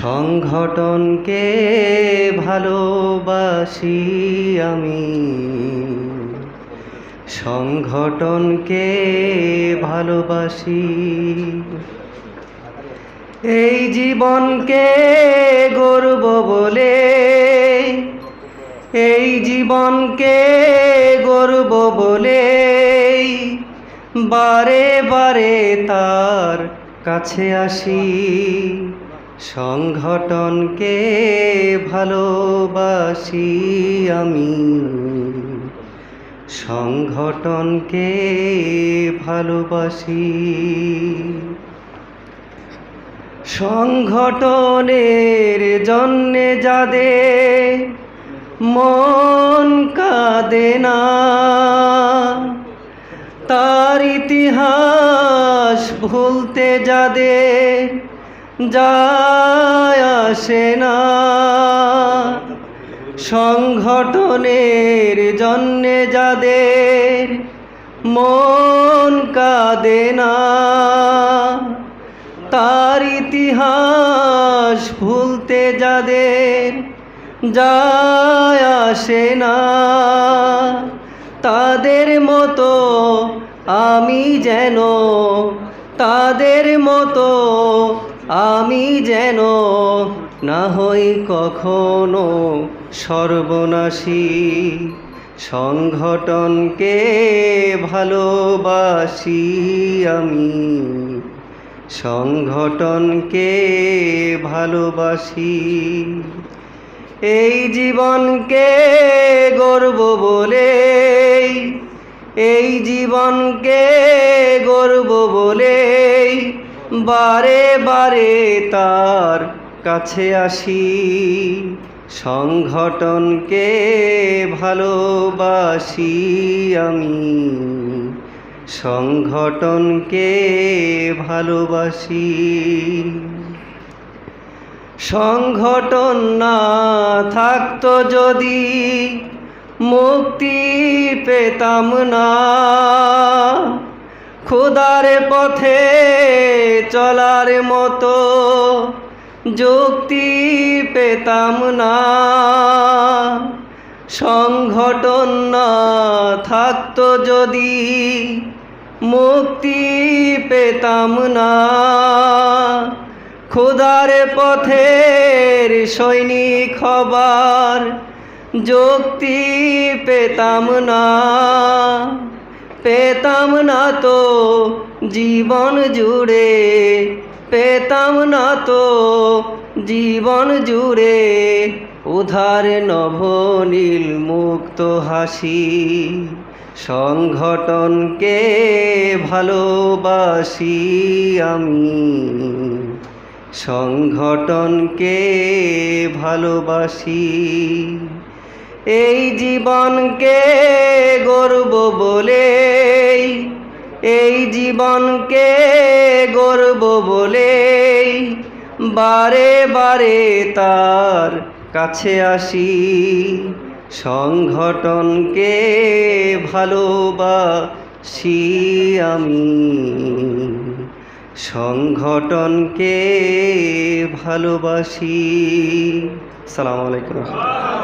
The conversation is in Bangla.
সংগঠনকে ভালোবাসি আমি। সংগঠনকে ভালোবাসি। এই জীবনকে গর্ব বলে, এই জীবনকে গর্ব বলে, বারে বারে তার কাছে আসি। সংগঠনকে ভালোবাসি আমি। সংগঠনকে ভালোবাসি। সংগঠনের জন্যে যাদের মন কাঁদে না। তার ইতিহাস ভুলতে যাদের যায় আসে না। সংগঠনের জন্যে যাদের মন কাঁদে না, তার ইতিহাস ভুলতে যাদের যায় আসে না। তাদের মতো আমি যেন, তাদের মতো আমি যেন না হই কখনো সর্বনাশী। সংগঠনকে ভালোবাসি আমি। সংগঠনকে ভালোবাসি। এই জীবনকে গর্ব বলে, এই জীবনকে গর্ব বলে বারে বারে তার কাছে আসি। সংগঠনকে ভালোবাসি আমি। সংগঠনকে ভালোবাসি। সংগঠন না থাকতো যদি মুক্তি পেতাম না। খোদার পথে চলার মতো যুক্তি পেতাম না। সংগঠন না থাকতো যদি মুক্তি পেতাম না। খোদার পথের সৈনিক হবার যুক্তি পেতাম না। পেতাম না তো জীবন জুড়ে, পেতাম না তো জীবন জুড়ে। উধার নভনীল মুক্ত হাসি সংগঠনকে ভালোবাসি আমি। সংগঠনকে ভালোবাসি। এই জীবনকে গর্ব বলে এই জীবনকে গর্ব বলে বারে বারে তার কাছে আসি। সংগঠনকে ভালোবাসি আমি। সংগঠনকে ভালোবাসি। সালাম আলাইকুম।